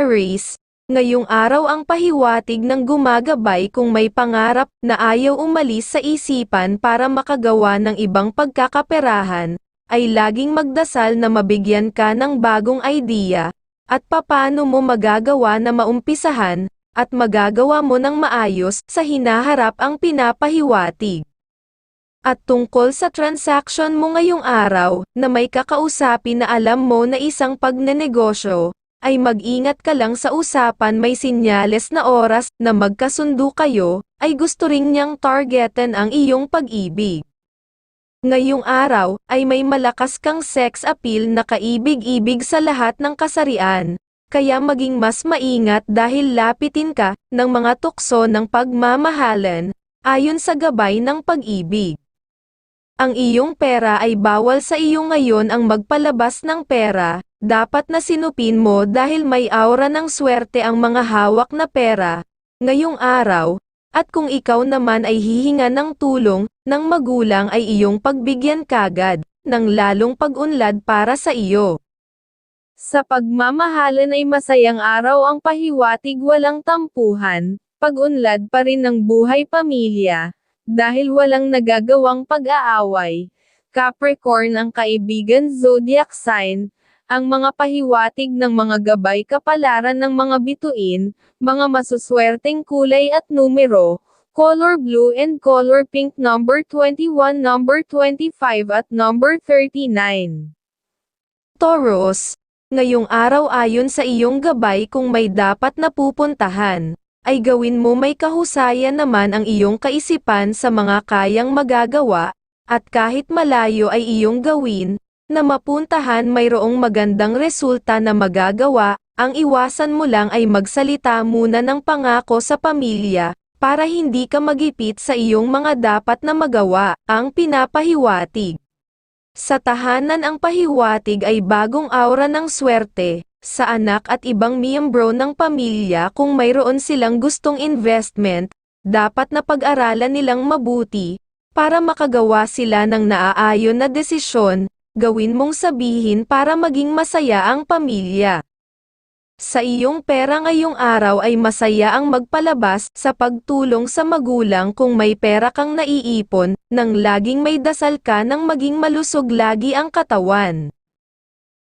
Aries, ngayong araw ang pahiwatig ng gumagabay kung may pangarap na ayaw umalis sa isipan para makagawa ng ibang pagkakaperahan, ay laging magdasal na mabigyan ka ng bagong idea, at papano mo magagawa na maumpisahan, at magagawa mo ng maayos sa hinaharap ang pinapahiwatig. At tungkol sa transaction mo ngayong araw, na may kakausapin na alam mo na isang pagnenegosyo, ay mag-ingat ka lang sa usapan may sinyales na oras na magkasundo kayo, ay gusto ring niyang targetan ang iyong pag-ibig. Ngayong araw, ay may malakas kang sex appeal na kaibig-ibig sa lahat ng kasarian, kaya maging mas maingat dahil lapitin ka ng mga tukso ng pagmamahalan, ayon sa gabay ng pag-ibig. Ang iyong pera ay bawal sa iyo ngayon ang magpalabas ng pera, dapat na sinupin mo dahil may aura ng swerte ang mga hawak na pera, ngayong araw, at kung ikaw naman ay hihinga ng tulong, ng magulang ay iyong pagbigyan kagad, ng lalong pag-unlad para sa iyo. Sa pagmamahalan ay masayang araw ang pahiwatig walang tampuhan, pag-unlad pa rin ng buhay pamilya, dahil walang nagagawang pag-aaway. Capricorn ang kaibigan zodiac sign, ang mga pahiwatig ng mga gabay kapalaran ng mga bituin, mga masuswerteng kulay at numero, color blue and color pink number 21 number 25 at number 39. Taurus, ngayong araw ayon sa iyong gabay kung may dapat na pupuntahan, ay gawin mo may kahusayan naman ang iyong kaisipan sa mga kayang magagawa, at kahit malayo ay iyong gawin, na mapuntahan mayroong magandang resulta na magagawa, ang iwasan mo lang ay magsalita muna ng pangako sa pamilya, para hindi ka magipit sa iyong mga dapat na magawa, ang pinapahiwatig. Sa tahanan ang pahiwatig ay bagong aura ng swerte, sa anak at ibang miyembro ng pamilya kung mayroon silang gustong investment, dapat na pag-aralan nilang mabuti, para makagawa sila ng naaayon na desisyon, gawin mong sabihin para maging masaya ang pamilya. Sa iyong pera ngayong araw ay masaya ang magpalabas sa pagtulong sa magulang kung may pera kang naiipon, nang laging may dasal ka nang maging malusog lagi ang katawan.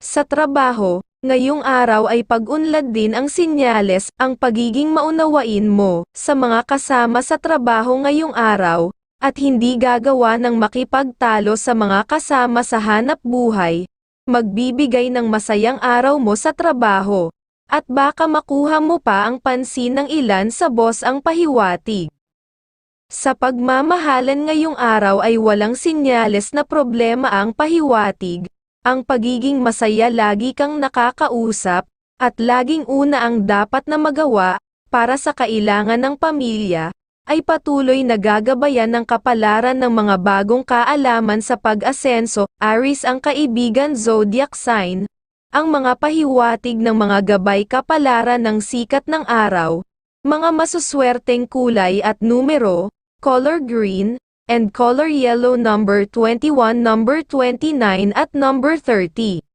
Sa trabaho, ngayong araw ay pag-unlad din ang sinyales, ang pagiging maunawain mo, sa mga kasama sa trabaho ngayong araw, at hindi gagawa ng makipagtalo sa mga kasama sa hanap buhay, magbibigay ng masayang araw mo sa trabaho, at baka makuha mo pa ang pansin ng ilan sa boss ang pahiwatig. Sa pagmamahalan ngayong araw ay walang sinyales na problema ang pahiwatig, ang pagiging masaya lagi kang nakakausap, at laging una ang dapat na magawa, para sa kailangan ng pamilya, ay patuloy na gagabayan ng kapalaran ng mga bagong kaalaman sa pag-asenso, Aries ang kaibigan zodiac sign, ang mga pahiwatig ng mga gabay kapalaran ng sikat ng araw, mga masuswerteng kulay at numero, color green, and color yellow number 21 number 29 at number 30.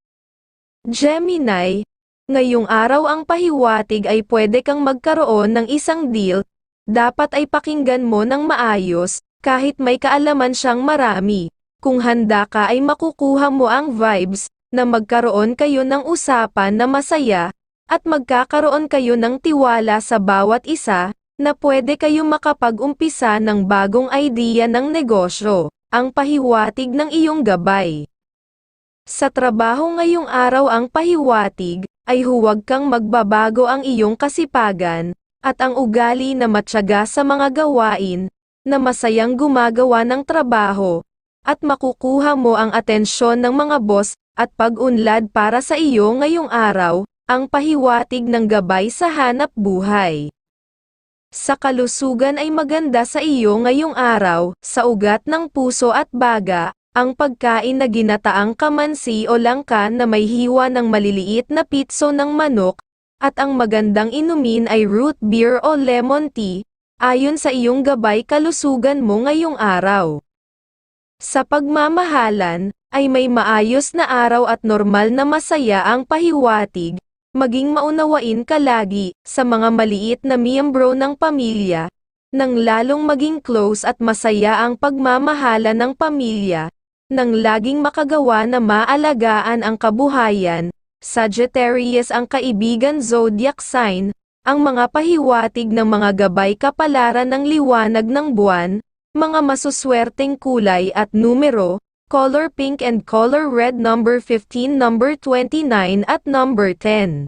Gemini, ngayong araw ang pahiwatig ay pwede kang magkaroon ng isang deal, dapat ay pakinggan mo ng maayos, kahit may kaalaman siyang marami, kung handa ka ay makukuha mo ang vibes, na magkaroon kayo ng usapan na masaya, at magkakaroon kayo ng tiwala sa bawat isa, na pwede kayo makapag-umpisa ng bagong idea ng negosyo, ang pahiwatig ng iyong gabay. Sa trabaho ngayong araw ang pahiwatig, ay huwag kang magbabago ang iyong kasipagan, at ang ugali na matyaga sa mga gawain, na masayang gumagawa ng trabaho, at makukuha mo ang atensyon ng mga boss at pag-unlad para sa iyo ngayong araw, ang pahiwatig ng gabay sa hanap buhay. Sa kalusugan ay maganda sa iyo ngayong araw, sa ugat ng puso at baga, ang pagkain na ginataang kamansi o langka na may hiwa ng maliliit na pitso ng manok, at ang magandang inumin ay root beer o lemon tea, ayon sa iyong gabay kalusugan mo ngayong araw. Sa pagmamahalan, ay may maayos na araw at normal na masaya ang pahiwatig, maging maunawain ka lagi sa mga maliit na miyembro ng pamilya, nang lalong maging close at masaya ang pagmamahala ng pamilya, nang laging makagawa na maalagaan ang kabuhayan. Sagittarius ang kaibigan zodiac sign, ang mga pahiwatig ng mga gabay kapalaran ng liwanag ng buwan, mga masuswerteng kulay at numero, color pink and color red number 15 number 29 at number 10.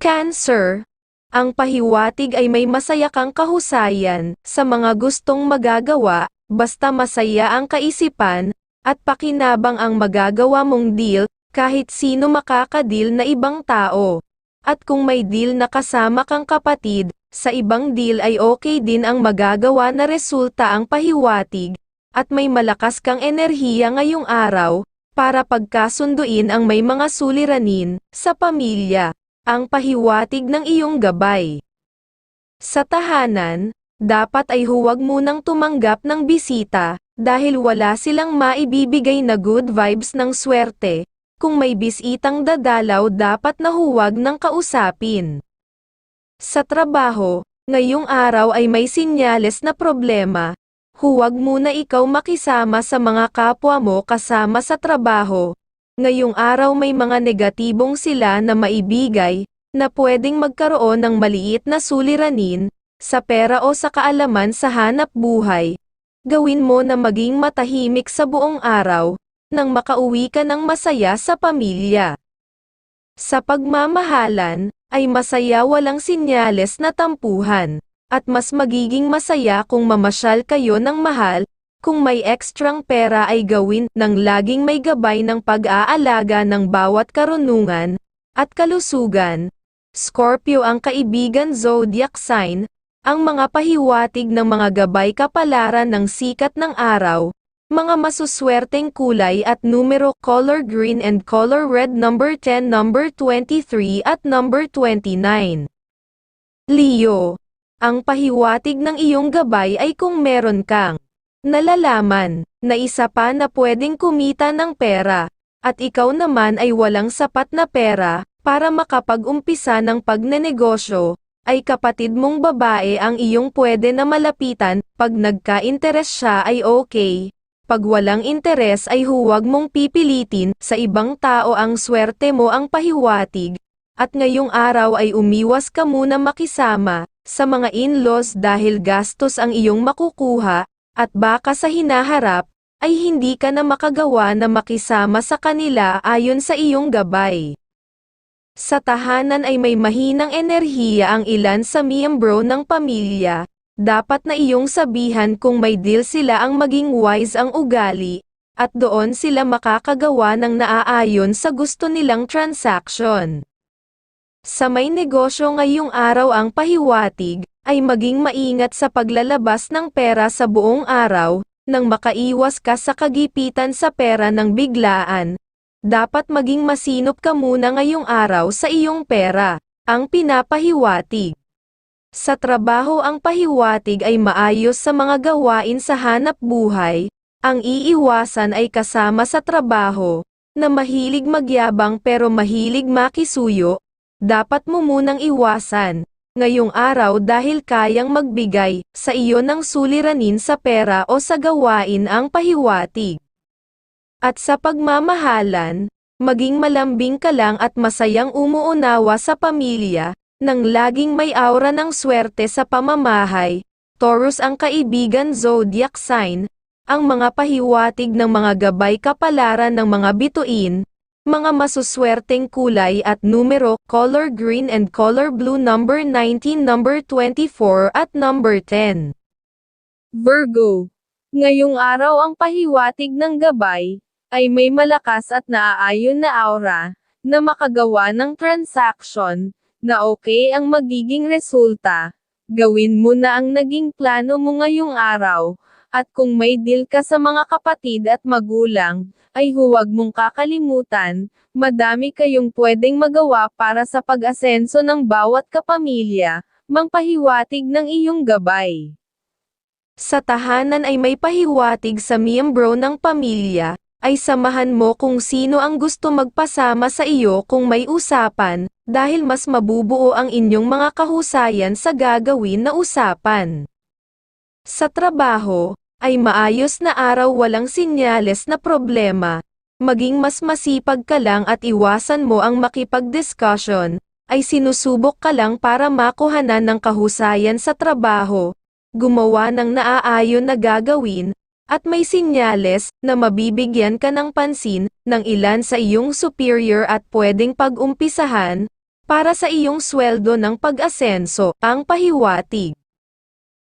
Cancer, ang pahiwatig ay may masaya kang kahusayan sa mga gustong magagawa, basta masaya ang kaisipan, at pakinabang ang magagawa mong deal, kahit sino makakadil na ibang tao. At kung may deal na kasama kang kapatid, sa ibang deal ay okay din ang magagawa na resulta ang pahiwatig, at may malakas kang enerhiya ngayong araw, para pagkasunduin ang may mga suliranin, sa pamilya, ang pahiwatig ng iyong gabay. Sa tahanan, dapat ay huwag munang tumanggap ng bisita, dahil wala silang maibibigay na good vibes ng swerte, kung may bisitang dadalaw dapat na huwag ng kausapin. Sa trabaho, ngayong araw ay may sinyales na problema, huwag muna ikaw makisama sa mga kapwa mo kasama sa trabaho. Ngayong araw may mga negatibong sila na maibigay, na pwedeng magkaroon ng maliit na suliranin, sa pera o sa kaalaman sa hanap buhay. Gawin mo na maging matahimik sa buong araw, nang makauwi ka ng masaya sa pamilya. Sa pagmamahalan, ay masaya walang sinyales na tampuhan, at mas magiging masaya kung mamasyal kayo ng mahal, kung may ekstrang pera ay gawin ng laging may gabay ng pag-aalaga ng bawat karunungan, at kalusugan. Scorpio ang kaibigan zodiac sign, ang mga pahiwatig ng mga gabay kapalaran ng sikat ng araw, mga masuswerteng kulay at numero color green and color red number 10 number 23 at number 29. Leo, ang pahiwatig ng iyong gabay ay kung meron kang nalalaman na isa pa na pwedeng kumita ng pera, at ikaw naman ay walang sapat na pera para makapag-umpisa ng pagnenegosyo, ay kapatid mong babae ang iyong pwede na malapitan, pag nagka-interes siya ay okay, pag walang interes ay huwag mong pipilitin, sa ibang tao ang swerte mo ang pahiwatig, at ngayong araw ay umiwas ka muna makisama, sa mga in-laws dahil gastos ang iyong makukuha, at baka sa hinaharap, ay hindi ka na makagawa na makisama sa kanila ayon sa iyong gabay. Sa tahanan ay may mahinang enerhiya ang ilan sa miyembro ng pamilya, dapat na iyong sabihan kung may deal sila ang maging wise ang ugali, at doon sila makakagawa ng naaayon sa gusto nilang transaction. Sa may negosyo ngayong araw ang pahiwatig, ay maging maingat sa paglalabas ng pera sa buong araw, nang makaiwas ka sa kagipitan sa pera ng biglaan. Dapat maging masinop ka muna ngayong araw sa iyong pera, ang pinapahiwatig. Sa trabaho ang pahiwatig ay maayos sa mga gawain sa hanap buhay, ang iiwasan ay kasama sa trabaho, na mahilig magyabang pero mahilig makisuyo, dapat mo munang iwasan, ngayong araw dahil kayang magbigay sa iyo ng suliranin sa pera o sa gawain ang pahiwatig. At sa pagmamahalan, maging malambing ka lang at masayang umuunawa sa pamilya, nang laging may aura ng swerte sa pamamahay, Taurus ang kaibigan zodiac sign, ang mga pahiwatig ng mga gabay kapalaran ng mga bituin, mga masuswerteng kulay at numero, color green and color blue number 19 number 24 at number 10. Virgo. Ngayong araw ang pahiwatig ng gabay, ay may malakas at naaayon na aura, na makagawa ng transaction, na okay ang magiging resulta. Gawin mo na ang naging plano mo ngayong araw, at kung may deal ka sa mga kapatid at magulang, ay huwag mong kakalimutan, madami kayong pwedeng magawa para sa pag-asenso ng bawat kapamilya, mangpahiwatig ng iyong gabay. Sa tahanan ay may pahiwatig sa miyembro ng pamilya, ay samahan mo kung sino ang gusto magpasama sa iyo kung may usapan, dahil mas mabubuo ang inyong mga kahusayan sa gagawin na usapan. Sa trabaho, ay maayos na araw walang sinyales na problema, maging mas masipag ka lang at iwasan mo ang makipag-discussion, ay sinusubok ka lang para makuhanan ng kahusayan sa trabaho, gumawa ng naaayon na gagawin, at may sinyales na mabibigyan ka ng pansin ng ilan sa iyong superior at pwedeng pag-umpisahan para sa iyong sweldo ng pag-asenso, ang pahiwatig.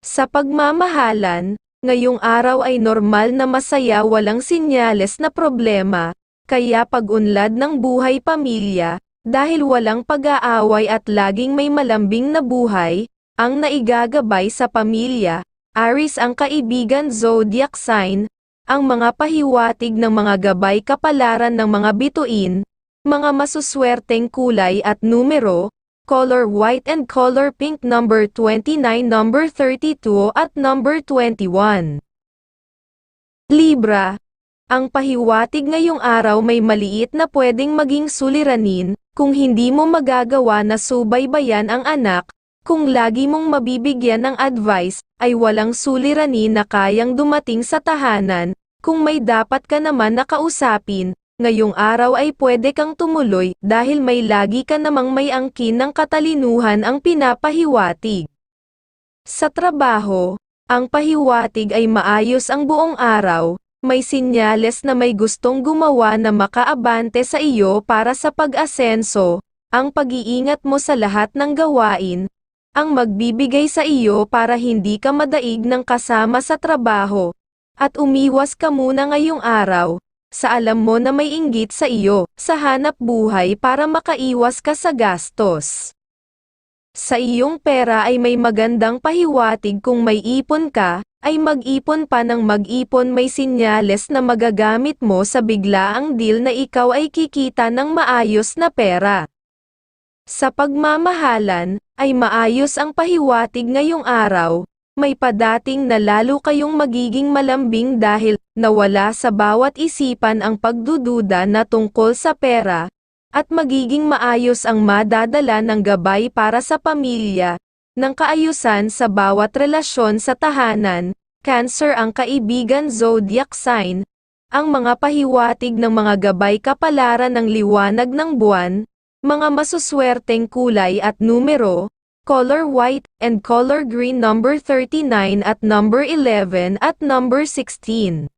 Sa pagmamahalan, ngayong araw ay normal na masaya walang sinyales na problema, kaya pag-unlad ng buhay pamilya, dahil walang pag-aaway at laging may malambing na buhay, ang naigagabay sa pamilya, Aris ang kaibigan zodiac sign, ang mga pahiwatig ng mga gabay kapalaran ng mga bituin, mga masuswerteng kulay at numero, color white and color pink number 29 number 32 at number 21. Libra, ang pahiwatig ngayong araw may maliit na pwedeng maging suliranin, kung hindi mo magagawa na subaybayan ang anak, kung lagi mong mabibigyan ng advice, ay walang suliranin na kayang dumating sa tahanan, kung may dapat ka naman nakausapin, ngayong araw ay pwede kang tumuloy dahil may lagi ka namang may angkin ng katalinuhan ang pinapahiwatig. Sa trabaho, ang pahiwatig ay maayos ang buong araw, may sinyales na may gustong gumawa na makaabante sa iyo para sa pag-asenso, ang pag-iingat mo sa lahat ng gawain, ang magbibigay sa iyo para hindi ka madaig ng kasama sa trabaho, at umiwas ka muna ngayong araw, sa alam mo na may inggit sa iyo, sa hanap buhay para makaiwas ka sa gastos. Sa iyong pera ay may magandang pahiwatig kung may ipon ka, ay mag-ipon pa ng mag-ipon may sinyales na magagamit mo sa biglaang deal na ikaw ay kikita ng maayos na pera. Sa pagmamahalan, ay maayos ang pahiwatig ngayong araw, may padating na lalo kayong magiging malambing dahil nawala sa bawat isipan ang pagdududa na tungkol sa pera, at magiging maayos ang madadala ng gabay para sa pamilya, ng kaayusan sa bawat relasyon sa tahanan, Cancer ang kaibigan zodiac sign, ang mga pahiwatig ng mga gabay kapalaran ng liwanag ng buwan, mga masuswerteng kulay at numero, color white and color green number 39 at number 11 at number 16.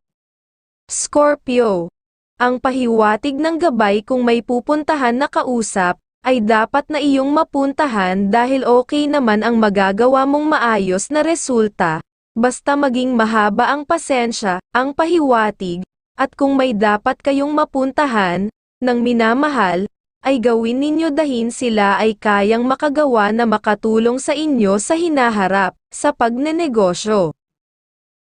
Scorpio, ang pahiwatig ng gabay kung may pupuntahan na kausap, ay dapat na iyong mapuntahan dahil okay naman ang magagawa mong maayos na resulta, basta maging mahaba ang pasensya, ang pahiwatig, at kung may dapat kayong mapuntahan, ng minamahal, ay gawin ninyo dahin sila ay kayang makagawa na makatulong sa inyo sa hinaharap, sa pagnenegosyo.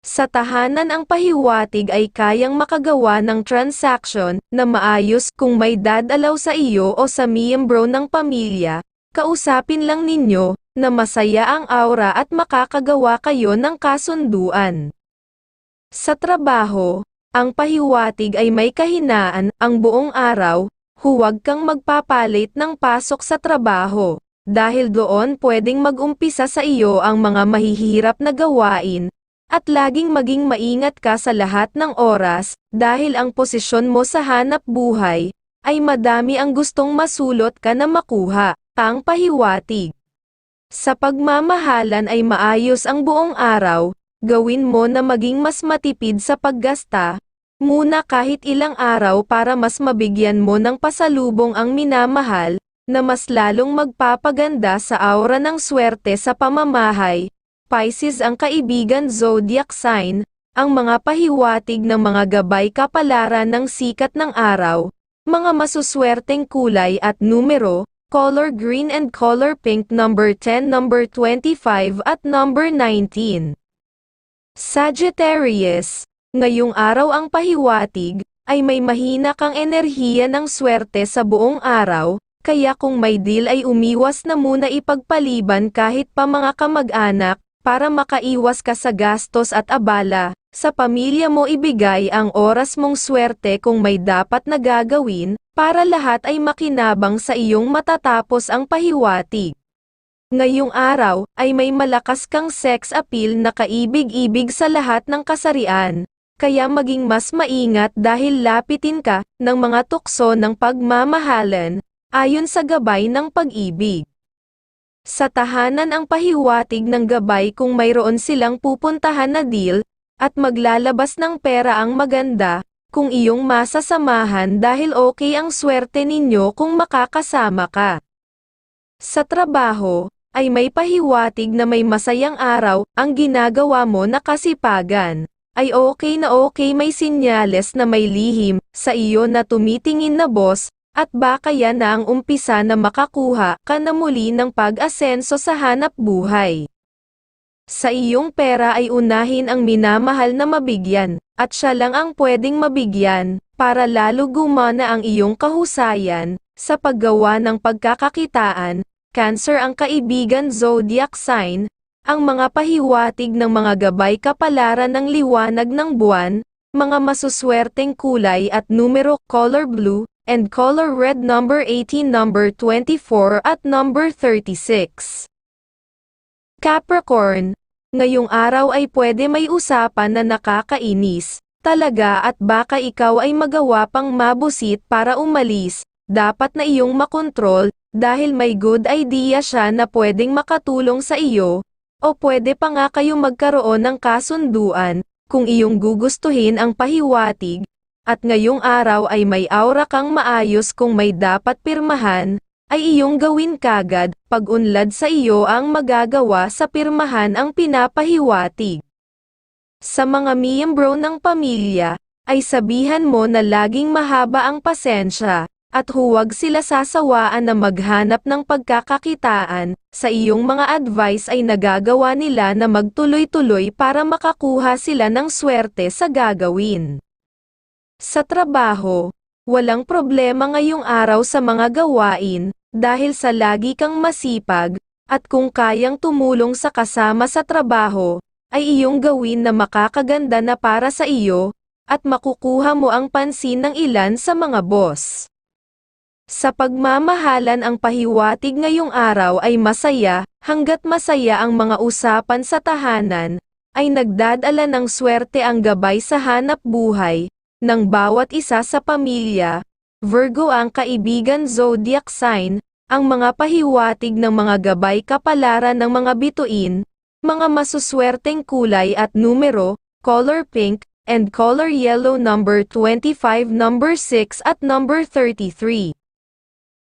Sa tahanan ang pahiwatig ay kayang makagawa ng transaction na maayos kung may dadalaw sa iyo o sa miyembro ng pamilya, kausapin lang ninyo na masaya ang aura at makakagawa kayo ng kasunduan. Sa trabaho, ang pahiwatig ay may kahinaan ang buong araw, huwag kang magpapalit ng pasok sa trabaho, dahil doon pwedeng mag-umpisa sa iyo ang mga mahihirap na gawain, at laging maging maingat ka sa lahat ng oras, dahil ang posisyon mo sa hanap buhay, ay madami ang gustong masulot ka na makuha, ang pahiwatig. Sa pagmamahalan ay maayos ang buong araw, gawin mo na maging mas matipid sa paggasta, muna kahit ilang araw para mas mabigyan mo ng pasalubong ang minamahal, na mas lalong magpapaganda sa aura ng swerte sa pamamahay, Pisces ang kaibigan zodiac sign, ang mga pahiwatig ng mga gabay kapalaran ng sikat ng araw, mga masuswerteng kulay at numero, color green and color pink number 10 number 25 at number 19. Sagittarius, ngayong araw ang pahiwatig, ay may mahina kang enerhiya ng swerte sa buong araw, kaya kung may deal ay umiwas na muna ipagpaliban kahit pa mga kamag-anak, para makaiwas ka sa gastos at abala, sa pamilya mo ibigay ang oras mong swerte kung may dapat na gagawin, para lahat ay makinabang sa iyong matatapos ang pahiwatig. Ngayong araw, ay may malakas kang sex appeal na kaibig-ibig sa lahat ng kasarian, kaya maging mas maingat dahil lapitin ka ng mga tukso ng pagmamahalan, ayon sa gabay ng pag-ibig. Sa tahanan ang pahiwatig ng gabay kung mayroon silang pupuntahan na deal, at maglalabas ng pera ang maganda, kung iyong masasamahan dahil okay ang swerte ninyo kung makakasama ka. Sa trabaho, ay may pahiwatig na may masayang araw, ang ginagawa mo na kasipagan, ay okay na okay may sinyales na may lihim, sa iyo na tumitingin na boss, at baka yan na ang umpisa na makakuha ka na muli ng pag-asenso sa hanap buhay. Sa iyong pera ay unahin ang minamahal na mabigyan, at siya lang ang pwedeng mabigyan, para lalo gumana ang iyong kahusayan, sa paggawa ng pagkakakitaan, Cancer ang kaibigan zodiac sign, ang mga pahiwatig ng mga gabay kapalaran ng liwanag ng buwan, mga masuswerteng kulay at numero color blue, and color red number 18 number 24 at number 36. Capricorn, ngayong araw ay pwede may usapan na nakakainis, talaga at baka ikaw ay magawa pang mabusit para umalis, dapat na iyong makontrol, dahil may good idea siya na pwedeng makatulong sa iyo, o pwede pa nga kayong magkaroon ng kasunduan, kung iyong gugustuhin ang pahiwatig, at ngayong araw ay may aura kang maayos kung may dapat pirmahan, ay iyong gawin kagad, pag unlad sa iyo ang magagawa sa pirmahan ang pinapahiwatig. Sa mga miyembro ng pamilya, ay sabihan mo na laging mahaba ang pasensya, at huwag sila sasawaan na maghanap ng pagkakakitaan, sa iyong mga advice ay nagagawa nila na magtuloy-tuloy para makakuha sila ng swerte sa gagawin. Sa trabaho, walang problema ngayong araw sa mga gawain, dahil sa lagi kang masipag, at kung kayang tumulong sa kasama sa trabaho, ay iyong gawin na makakaganda na para sa iyo, at makukuha mo ang pansin ng ilan sa mga boss. Sa pagmamahalan ang pahiwatig ngayong araw ay masaya, hanggat masaya ang mga usapan sa tahanan, ay nagdadala ng swerte ang gabay sa hanap buhay, ng bawat isa sa pamilya, Virgo ang kaibigan zodiac sign, ang mga pahiwatig ng mga gabay kapalaran ng mga bituin, mga masuswerteng kulay at numero, color pink, and color yellow number 25 number 6 at number 33.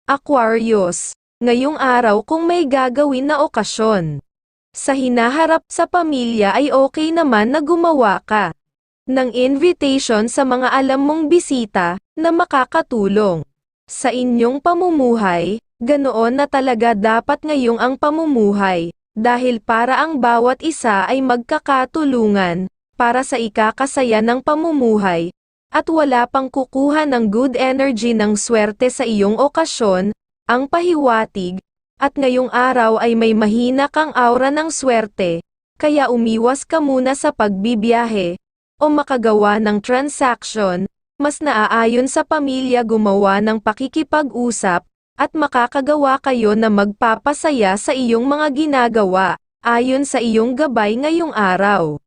Aquarius, ngayong araw kung may gagawin na okasyon. Sa hinaharap sa pamilya ay okay naman na gumawa ka ng invitation sa mga alam mong bisita na makakatulong sa inyong pamumuhay, ganoon na talaga dapat ngayong ang pamumuhay, dahil para ang bawat isa ay magkakatulungan, para sa ikakasaya ng pamumuhay, at wala pang kukuha ng good energy ng swerte sa iyong okasyon, ang pahiwatig, at ngayong araw ay may mahina kang aura ng swerte, kaya umiwas ka muna sa pagbibiyahe, o makagawa ng transaction, mas naaayon sa pamilya gumawa ng pakikipag-usap, at makakagawa kayo na magpapasaya sa iyong mga ginagawa, ayon sa iyong gabay ngayong araw.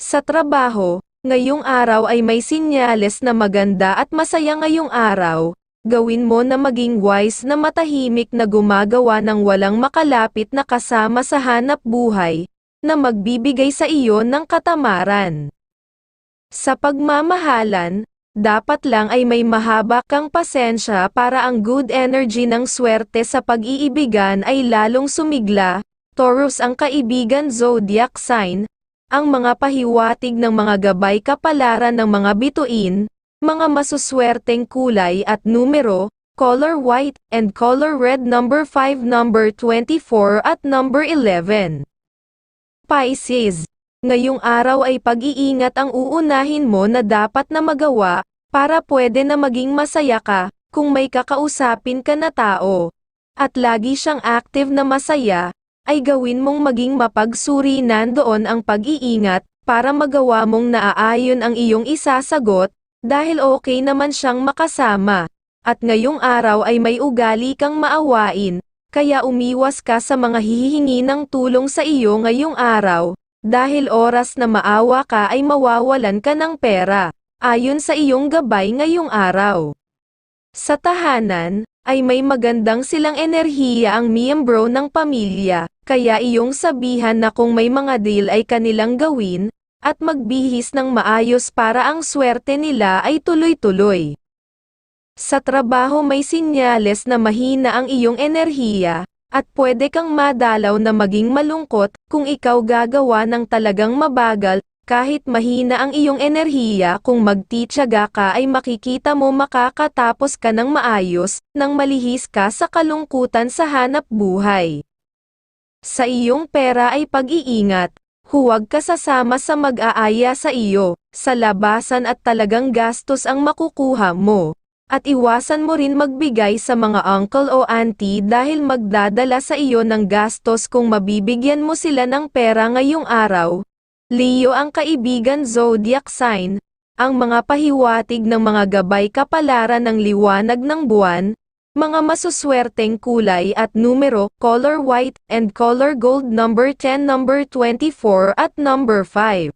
Sa trabaho, Ngayong araw ay may sinyales na maganda at masaya ngayong araw, gawin mo na maging wise na matahimik na gumagawa ng walang makalapit na kasama sa hanap buhay, na magbibigay sa iyo ng katamaran. Sa pagmamahalan, dapat lang ay may mahaba kang pasensya para ang good energy ng swerte sa pag-iibigan ay lalong sumigla, Taurus ang kaibigan zodiac sign, ang mga pahiwatig ng mga gabay kapalaran ng mga bituin, mga masuswerteng kulay at numero, color white, and color red number 5 number 24 at number 11. Pisces, ngayong araw ay pag-iingat ang uunahin mo na dapat na magawa, para pwede na maging masaya ka, kung may kakausapin ka na tao. At lagi siyang active na masaya, ay gawin mong maging mapagsuri nandoon ang pag-iingat, para magawa mong naaayon ang iyong isasagot, dahil okay naman siyang makasama. At ngayong araw ay may ugali kang maawain, kaya umiwas ka sa mga hihingi ng tulong sa iyo ngayong araw, dahil oras na maawa ka ay mawawalan ka ng pera, ayon sa iyong gabay ngayong araw. Sa tahanan, ay may magandang silang enerhiya ang miyembro ng pamilya, kaya iyong sabihan na kung may mga deal ay kanilang gawin, at magbihis ng maayos para ang swerte nila ay tuloy-tuloy. Sa trabaho may sinyales na mahina ang iyong enerhiya, at pwede kang madalaw na maging malungkot kung ikaw gagawa ng talagang mabagal, kahit mahina ang iyong enerhiya kung magtityaga ka ay makikita mo makakatapos ka ng maayos, nang malihis ka sa kalungkutan sa hanap buhay. Sa iyong pera ay pag-iingat, huwag ka sasama sa mag-aaya sa iyo, sa labasan at talagang gastos ang makukuha mo. At iwasan mo rin magbigay sa mga uncle o auntie dahil magdadala sa iyo ng gastos kung mabibigyan mo sila ng pera ngayong araw. Leo ang kaibigan zodiac sign, ang mga pahiwatig ng mga gabay kapalaran ng liwanag ng buwan, mga masuswerteng kulay at numero, color white and color gold number 10 number 24 at number 5.